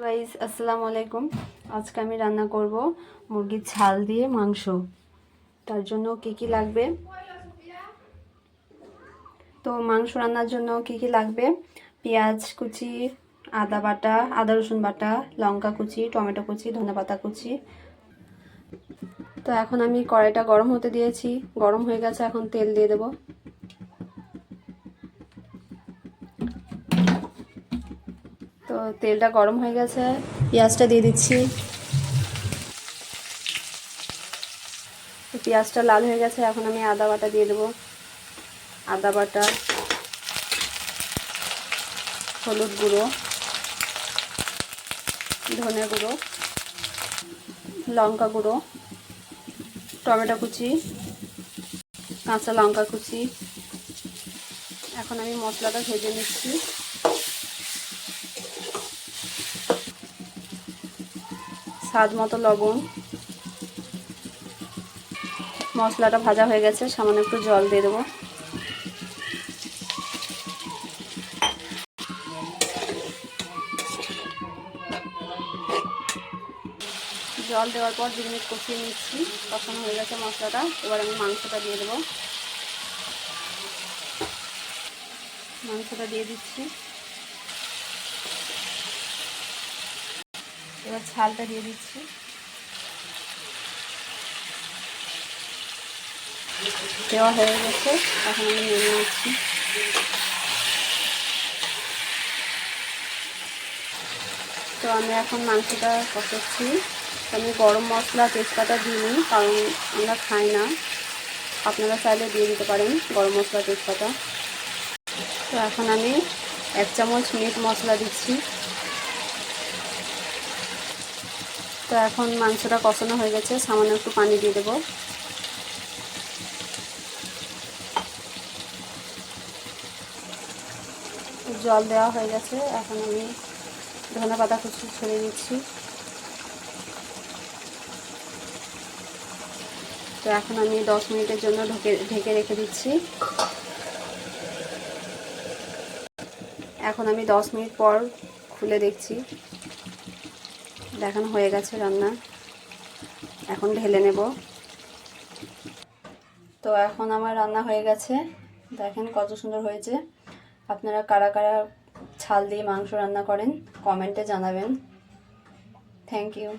Guys, আসসালামু আলাইকুম। আজকে আমি রান্না করব মুরগির ঝাল দিয়ে মাংস। তার জন্য কি কি লাগবে? তো মাংস রান্নার জন্য কি কি লাগবে? পেঁয়াজ কুচি, আদা বাটা, আদা রসুন বাটা, লঙ্কা কুচি, টমেটো কুচি ধনেপাতা কুচি। তো এখন আমি কড়াইটা গরম হতে দিয়েছি। গরম হয়ে গেছে, এখন তেল দিয়ে দেবো। তো তেলটা গরম হয়ে গেছে, পেঁয়াজটা দিয়ে দিচ্ছি। পেঁয়াজটা লাল হয়ে গেছে, এখন আমি আদা বাটা দিয়ে দেবো। আদা বাটা, হলুদ গুঁড়ো, ধনে গুঁড়ো, লঙ্কা গুঁড়ো, টমেটো কুচি, কাঁচা লঙ্কা কুচি। এখন আমি মশলাটা ভেজে নিচ্ছি। স্বাদ মতো লবণ। মশলাটা ভাজা হয়ে গেছে, সামান্য একটু জল দিয়ে দেবো। জল দেওয়ার পর দু মিনিট কষিয়ে নিচ্ছি। কষানো হয়ে গেছে মশলাটা। এবার আমি মাংসটা দিয়ে দেবো। মাংসটা দিয়ে দিচ্ছি। এবার ছালটা দিয়ে দিচ্ছি। দেওয়া হয়ে গেছে, এখন আমি নেমে নিচ্ছি। তো আমি এখন মাংসটা কষাচ্ছি। আমি গরম মশলা, তেজপাতা দিইনি, কারণ আমরা খাই না। আপনারা চাইলে দিয়ে দিতে পারেন গরম মশলা, তেজপাতা। তো এখন আমি এক চামচ মিট মশলা দিচ্ছি। তো এখন মাংসটা কষানো হয়ে গেছে, সামান্য একটু পানি দিয়ে দেবো। জল দেওয়া হয়ে গেছে, এখন আমি ধনে পাতা কুচি ছড়িয়ে দিচ্ছি। তো এখন আমি দশ মিনিটের জন্য ঢেকে ঢেকে রেখে দিচ্ছি। এখন আমি দশ মিনিট পর খুলে দেখছি। দেখানো হয়ে গেছে রান্না। এখন ঢেলে নেব। তো এখন আমার রান্না হয়ে গেছে। দেখেন কত সুন্দর হয়েছে। আপনারা কারা কারা ছাল দিয়ে মাংস রান্না করেন কমেন্টে জানাবেন। Thank you